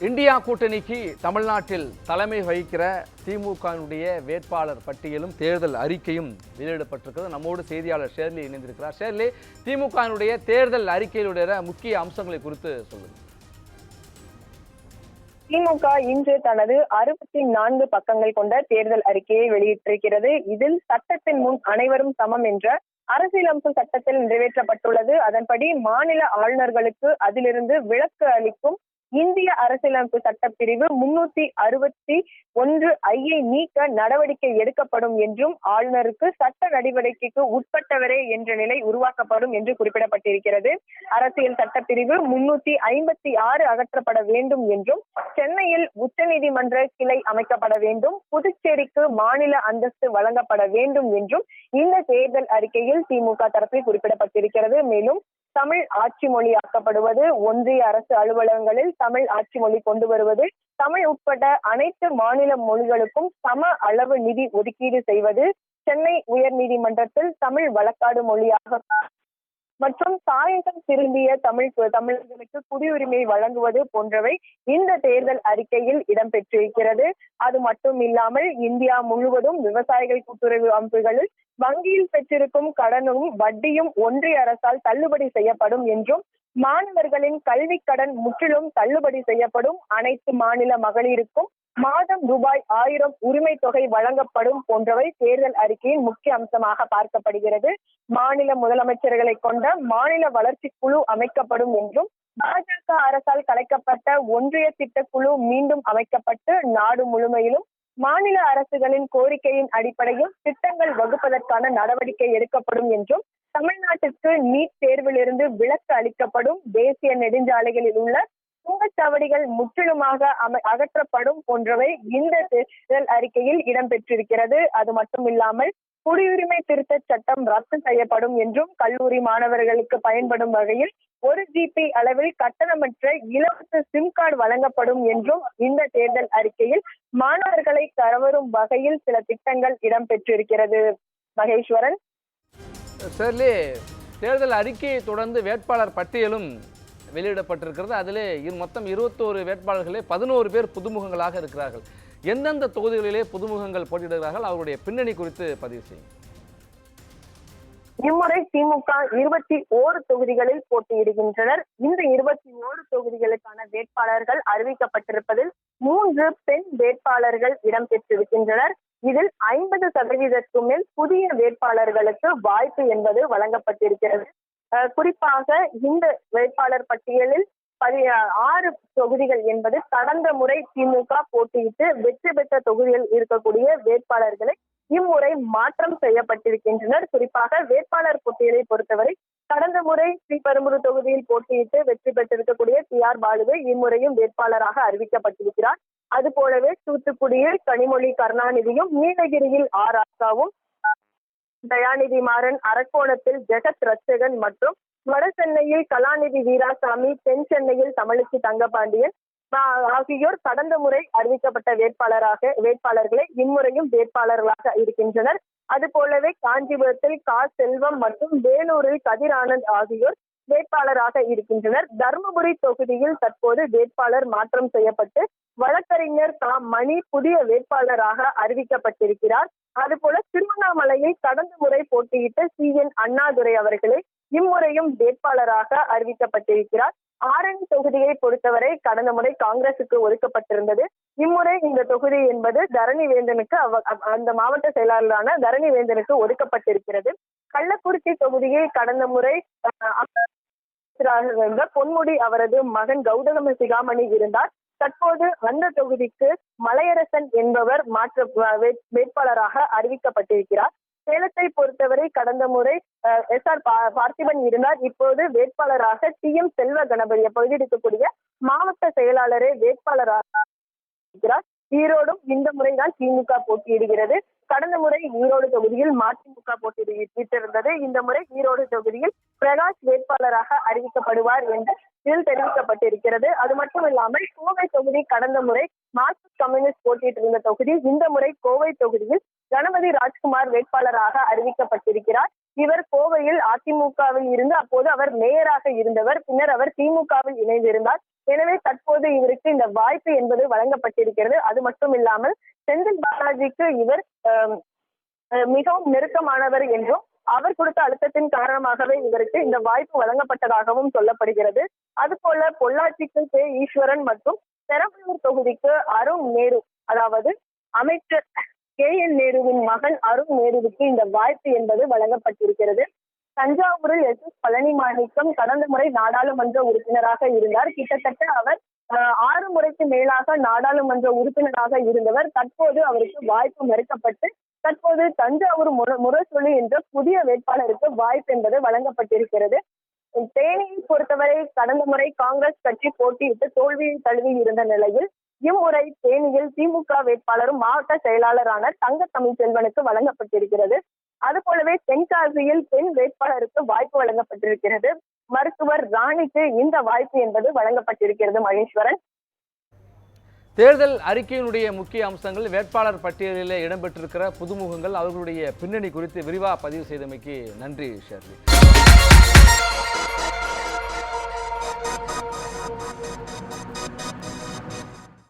India கூட்டணிக்கு தமிழ்நாட்டில் தலைமை வகிக்கிற திமுகவினுடைய வேட்பாளர் பட்டியலும் தேர்தல் அறிக்கையும் வெளியிடப்பட்டிருக்கிறது. நம்மோடு செய்தியாளர் ஷேர்லி இணைந்திருக்கிறார். ஷேர்லி திமுகவினுடைய தேர்தல் அறிக்கையிலுடைய முக்கிய அம்சங்களை குறித்து சொல்லுங்கள். திமுக இன்று தனது அறுபத்தி நான்கு பக்கங்கள் கொண்ட தேர்தல் அறிக்கையை வெளியிட்டிருக்கிறது. இதில் சட்டத்தின் முன் அனைவரும் சமம் என்ற அரசியலமைப்பு சட்டத்தில் நிறைவேற்றப்பட்டுள்ளது. அதன்படி மாநில ஆளுநர்களுக்கு அதிலிருந்து விலக்கு அளிக்கும் இந்திய அரசியலமைப்பு சட்டப்பிரிவு முன்னூத்தி அறுபத்தி ஒன்று ஐயை நீக்க நடவடிக்கை எடுக்கப்படும் என்றும் ஆளுநருக்கு சட்ட நடவடிக்கைக்கு உட்பட்டவரே என்ற நிலை உருவாக்கப்படும் என்று குறிப்பிடப்பட்டிருக்கிறது. அரசியல் சட்டப்பிரிவு முன்னூத்தி ஐம்பத்தி ஆறு அகற்றப்பட வேண்டும் என்றும் சென்னையில் உச்சநீதிமன்ற கிளை அமைக்கப்பட வேண்டும். புதுச்சேரிக்கு மாநில அந்தஸ்து வழங்கப்பட வேண்டும் என்றும் இந்த தேர்தல் அறிக்கையில் திமுக தரப்பில் குறிப்பிடப்பட்டிருக்கிறது. மேலும் தமிழ் ஆட்சி மொழியாக்கப்படுவது ஒன்றிய அரசு அலுவலகங்களில் தமிழ் ஆட்சி மொழி கொண்டு வருவது தமிழ் உட்பட அனைத்து மாநில மொழிகளுக்கும் சம அளவு நிதி ஒதுக்கீடு செய்வது சென்னை உயர் நீதிமன்றத்தில் தமிழ் வழக்காடு மொழியாக மற்றும் தாயகம் திரும்பிய தமிழ் தமிழர்களுக்கு குடியுரிமை வழங்குவது போன்றவை இந்த தேர்தல் அறிக்கையில் இடம்பெற்றிருக்கிறது. அது மட்டும் இல்லாமல் இந்தியா முழுவதும் விவசாயிகள் கூட்டுறவு அமைப்புகளில் வங்கியில் பெற்றிருக்கும் கடனும் வட்டியும் ஒன்றிய அரசால் தள்ளுபடி செய்யப்படும் என்றும் மாணவர்களின் கல்வி கடன் முற்றிலும் தள்ளுபடி செய்யப்படும் அனைத்து மாநில மகளிருக்கும் மாதம் ரூபாய் ஆயிரம் உரிமை தொகை வழங்கப்படும் போன்றவை தேர்தல் அறிக்கையின் முக்கிய அம்சமாக பார்க்கப்படுகிறது. மாநில முதலமைச்சர்களை கொண்ட மாநில வளர்ச்சி குழு அமைக்கப்படும் என்றும் பாஜக அரசால் கலைக்கப்பட்ட ஒன்றிய திட்டக்குழு மீண்டும் அமைக்கப்பட்டு நாடு முழுமையிலும் மாநில அரசுகளின் கோரிக்கையின் அடிப்படையில் திட்டங்கள் வகுப்பதற்கான நடவடிக்கை எடுக்கப்படும் என்றும் தமிழ்நாட்டிற்கு நீட் தேர்விலிருந்து விலக்கு அளிக்கப்படும் தேசிய நெடுஞ்சாலைகளில் உள்ள சுங்கச்சாவடிகள் முற்றிலுமாக அம அகற்றப்படும் போன்றவை இந்த தேர்தல் அறிக்கையில் இடம்பெற்றிருக்கிறது. அது மட்டுமில்லாமல் குடியுரிமை திருத்த சட்டம் ரத்து செய்யப்படும் என்றும் கல்லூரி மாணவர்களுக்கு பயன்படும் வகையில் ஒரு ஜிபி அளவில் கட்டணமற்ற இலவச சிம் கார்டு வழங்கப்படும் என்றும் இந்த தேர்தல் அறிக்கையில் மாணவர்களை கவரும் வகையில் சில திட்டங்கள் இடம்பெற்றிருக்கிறது. மகேஸ்வரன். ஷேர்லி தேர்தல் அறிக்கையை தொடர்ந்து வேட்பாளர் பட்டியலும் வெளியிடப்பட்டிருக்கிறது. அதிலே இரு- மொத்தம் இருபத்தோரு வேட்பாளர்களே பதினோரு பேர் புதுமுகங்களாக இருக்கிறார்கள். எந்தெந்த தொகுதிகளிலே புதுமுகங்கள் போட்டியிடுகிறார்கள்? அவருடைய பின்னணி குறித்து பதிவு செய்யும் இம்முறை திமுக இருபத்தி ஓரு தொகுதிகளில் போட்டியிடுகின்றனர். இந்த இருபத்தி ஓரு தொகுதிகளுக்கான வேட்பாளர்கள் அறிவிக்கப்பட்டிருப்பதில் மூன்று பெண் வேட்பாளர்கள் இடம்பெற்றிருக்கின்றனர். இதில் ஐம்பது சதவீதத்துக்கு மேல் புதிய வேட்பாளர்களுக்கு வாய்ப்பு என்பது வழங்கப்பட்டிருக்கிறது. குறிப்பாக இந்த வேட்பாளர் பட்டியலில் பதி ஆறு தொகுதிகள் என்பது கடந்த முறை திமுக போட்டியிட்டு வெற்றி பெற்ற தொகுதியில் இருக்கக்கூடிய வேட்பாளர்களை இம்முறை மாற்றம் செய்யப்பட்டிருக்கின்றனர். குறிப்பாக வேட்பாளர் பட்டியலை பொறுத்தவரை கடந்த முறை ஸ்ரீபெரும்புதூர் தொகுதியில் போட்டியிட்டு வெற்றி பெற்றிருக்கக்கூடிய டி ஆர். பாலுவை இம்முறையும் வேட்பாளராக அறிவிக்கப்பட்டிருக்கிறார். அது போலவே தூத்துக்குடியில் கனிமொழி கருணாநிதியும் நீலகிரியில் ஆர். ஆசாவும் தயாநிதி மாறன் அரக்கோணத்தில் ஜெகத் ரட்சகன் மற்றும் வட சென்னையில் கலாநிதி வீராசாமி தென் சென்னையில் தமிழிசை தங்கபாண்டியன் ஆகியோர் கடந்த முறை அறிவிக்கப்பட்ட வேட்பாளராக வேட்பாளர்களை இம்முறையும் வேட்பாளர்களாக இருக்கின்றனர். அது போலவே காஞ்சிபுரத்தில் கா செல்வம் மற்றும் வேலூரில் கதிர் ஆனந்த் ஆகியோர் வேட்பாளராக இருக்கின்றனர். தருமபுரி தொகுதியில் தற்போது வேட்பாளர் மாற்றம் செய்யப்பட்டு வழக்கறிஞர் கா மணி புதிய வேட்பாளராக அறிவிக்கப்பட்டிருக்கிறார். அதுபோல திருவண்ணாமலையில் கடந்த முறை போட்டியிட்ட சி. என். அண்ணாதுரை அவர்களே இம்முறையும் வேட்பாளராக அறிவிக்கப்பட்டிருக்கிறார். ஆரணி தொகுதியை பொறுத்தவரை கடந்த முறை காங்கிரசுக்கு ஒதுக்கப்பட்டிருந்தது. இம்முறை இந்த தொகுதி என்பது தரணி வேந்தனுக்கு அந்த மாவட்ட செயலாளரான தரணி வேந்தனுக்கு ஒதுக்கப்பட்டிருக்கிறது. கள்ளக்குறிச்சி தொகுதியை கடந்த முறை அஹ், அமைச்சராக இருந்த பொன்முடி அவரது மகன் கௌதம சிகாமணி இருந்தார். தற்போது அந்த தொகுதிக்கு மலையரசன் என்பவர் மாற்ற வேட்பாளராக அறிவிக்கப்பட்டிருக்கிறார். சேலத்தை பொறுத்தவரை கடந்த முறை எஸ் ஆர் பார்த்திபன் இருந்தார். இப்போது வேட்பாளராக டி எம் செல்வ கணபதி அப்பகுதியில் இருக்கக்கூடிய மாவட்ட செயலாளரே வேட்பாளராக இருக்கிறார். ஈரோடும் இந்த முறைதான் திமுக போட்டியிடுகிறது. கடந்த முறை ஈரோடு தொகுதியில் மதிமுக போட்டியிட்டிருந்தது இந்த முறை ஈரோடு தொகுதியில் பிரகாஷ் வேட்பாளராக அறிவிக்கப்படுவார் என்று இதில் தெரிவிக்கப்பட்டிருக்கிறது. அது மட்டும் இல்லாமல் கோவை தொகுதி கடந்த முறை மார்க்சிஸ்ட் கம்யூனிஸ்ட் போட்டியிட்டிருந்த தொகுதி இந்த முறை கோவை தொகுதியில் கணபதி ராஜ்குமார் வேட்பாளராக அறிவிக்கப்பட்டிருக்கிறார். இவர் கோவையில் அதிமுகவில் இருந்து அப்போது அவர் மேயராக இருந்தவர் பின்னர் அவர் திமுகவில் இணைந்திருந்தார். எனவே தற்போது இவருக்கு இந்த வாய்ப்பு என்பது வழங்கப்பட்டிருக்கிறது. அது மட்டும் இல்லாமல் செந்தில் பாலாஜிக்கு இவர் மிகவும் நெருக்கமானவர் என்றும் அவர் கொடுத்த அழுத்தத்தின் காரணமாகவே இவருக்கு இந்த வாய்ப்பு வழங்கப்பட்டதாகவும் சொல்லப்படுகிறது. அதுபோல பொள்ளாச்சிக்கு கே. ஈஸ்வரன் மற்றும் பெரம்பலூர் தொகுதிக்கு அருண் நேரு அதாவது அமைச்சர் கே. என். நேருவின் மகன் அருண் நேருவுக்கு இந்த வாய்ப்பு என்பது வழங்கப்பட்டிருக்கிறது. தஞ்சாவூரில் எஸ் எஸ் பழனிமாணிக்கம் கடந்த முறை நாடாளுமன்ற உறுப்பினராக இருந்தார். கிட்டத்தட்ட அவர் ஆறு முறைக்கு மேலாக நாடாளுமன்ற உறுப்பினராக இருந்தவர். தற்போது அவருக்கு வாய்ப்பு மறுக்கப்பட்டு தற்போது தஞ்சாவூர் முர- முரசொலி என்ற புதிய வேட்பாளருக்கு வாய்ப்பு என்பது வழங்கப்பட்டிருக்கிறது. தேனியை பொறுத்தவரை கடந்த முறை காங்கிரஸ் கட்சி போட்டியிட்டு தோல்வியை தழுவி இருந்த நிலையில் இம்முறை தேனியில் திமுக வேட்பாளரும் மாவட்ட செயலாளரான தங்க தமிழ் செல்வனுக்கு வழங்கப்பட்டிருக்கிறது. அது போலவே தென்காசியில் பெண் வேட்பாளருக்கு வாய்ப்பு வழங்கப்பட்டிருக்கிறது. மருத்துவர் ராணிக்கு இந்த வாய்ப்பு என்பது வழங்கப்பட்டிருக்கிறது மகேஸ்வரன். தேர்தல் அறிக்கையினுடைய முக்கிய அம்சங்கள் வேட்பாளர் பட்டியலில் இடம்பெற்றிருக்கிற புதுமுகங்கள் அவர்களுடைய பின்னணி குறித்து விரிவாக பதிவு செய்தமைக்கு நன்றி ஷர்லி